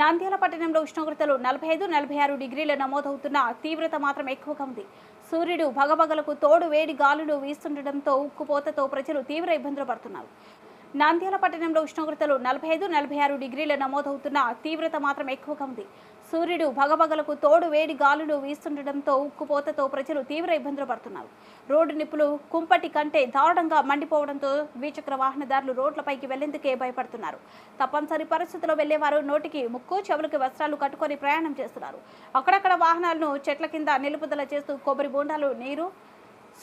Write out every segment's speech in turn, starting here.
నాంద్యాల పట్టణంలో ఉష్ణోగ్రతలు నలభై ఐదు నలభై ఆరు డిగ్రీల నమోదవుతున్న తీవ్రత మాత్రం ఎక్కువగా ఉంది. సూర్యుడు భగభగలకు తోడు వేడి గాలులు వీస్తుండటంతో ఉక్కుపోతతో ప్రజలు తీవ్ర ఇబ్బందులు పడుతున్నారు. నాంద్యాల పట్టణంలో ఉష్ణోగ్రతలు నలభై ఐదు నలభై ఆరు డిగ్రీల నమోదవుతున్న తీవ్రత మాత్రం ఎక్కువగా ఉంది. సూర్యుడు భగభగలకు తోడు వేడి గాలులు వీస్తుండటంతో ఉక్కుపోతతో ప్రజలు తీవ్ర ఇబ్బందులు పడుతున్నారు. రోడ్డు నిప్పులు కుంపటి కంటే దారుణంగా మండిపోవడంతో ద్విచక్ర వాహనదారులు రోడ్లపైకి వెళ్ళేందుకే భయపడుతున్నారు. తప్పనిసరి పరిస్థితిలో వెళ్ళేవారు నోటికి ముక్కు చెవులకి వస్త్రాలు కట్టుకొని ప్రయాణం చేస్తున్నారు. అక్కడక్కడ వాహనాలను చెట్ల కింద నిలుపుదల చేస్తూ కొబ్బరి బోండాలు నీరు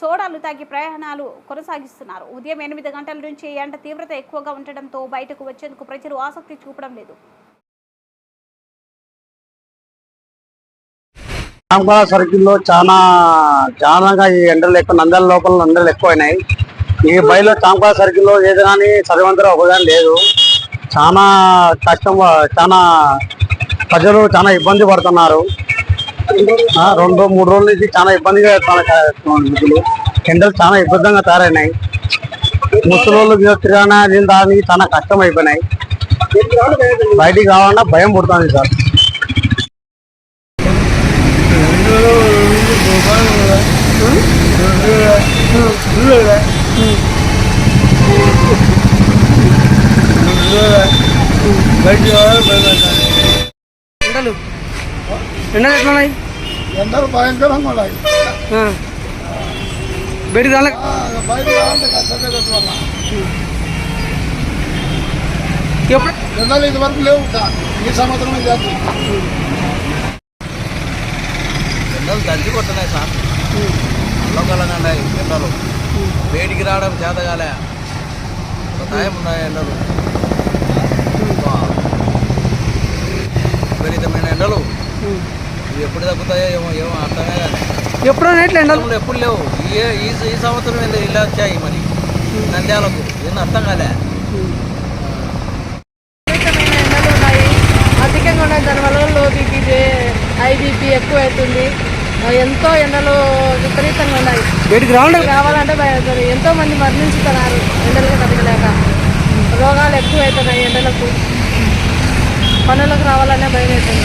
సోడాలు తాగి ప్రయాణాలు కొనసాగిస్తున్నారు. ఉదయం ఎనిమిది గంటల నుంచి ఎండ తీవ్రత ఎక్కువగా ఉండడంతో బయటకు వచ్చేందుకు ప్రజలు ఆసక్తి చూపడం లేదు. రామకళ సర్కిల్లో చాలా చాలాగా ఈ ఎండలు ఎక్కువ నందల లోపల ఎండలు ఎక్కువైనాయి. ఈ బయలు చామకళ సర్కిల్లో ఏదైనా కానీ చదివంతరం ఒకదాని లేదు. చాలా కష్టం చాలా ప్రజలు చాలా ఇబ్బంది పడుతున్నారు. రెండు మూడు రోజుల నుంచి చాలా ఇబ్బందిగా చాలా మిగులు ఎండలు చాలా ఇబ్బందిగా తయారైనాయి. ముసలోళ్ళు తిరగానా నీళ్ళు తాగడానికి చాలా కష్టం అయిపోయినాయి. బయటికి కావాలన్నా భయం పుడుతుంది సార్. ఎండలు. ఎండలు ఎట్లా ఉన్నాయి? ఎండలు భయంకరంగా ఉన్నాయి. బయటికి రాలే. ఎప్పుడు? ఎండలు ఇది వరకు లేవు. ఈ సంవత్సరం చేస్తుంది ఎండలు దంచి కొడుతున్నాయి సార్. అల్లకలంగా ఉన్నాయి ఎండలు. వేడికి రావడం చేతగాలే. ఒక టైం ఉన్నాయి ఎండలు. ఏమో ఏమో అర్థమే కానీ ఎప్పుడో నైట్లు ఎండలు ఎండలు ఎప్పుడు లేవు ఈ ఈ ఈ సంవత్సరం ఇలా ఇలా వచ్చాయి మరి. నంద్యాలకు. ఏం అర్థం కాలే? ఎండలు ఉన్నాయి. అధికంగా ఉన్నాయి దానివల్ల లో బీపీ హై బీపీ ఎక్కువ అవుతుంది ఎంతో ఎండలు విపరీతంగా ఉన్నాయి. రావాలంటే భయపడుతుంది ఎంతో మంది మరణించుతున్నారు ఎండలకు తగ్గలేక. రోగాలు ఎక్కువ అవుతున్నాయి ఎండలకు. పనులకు రావాలనే భయం అవుతుంది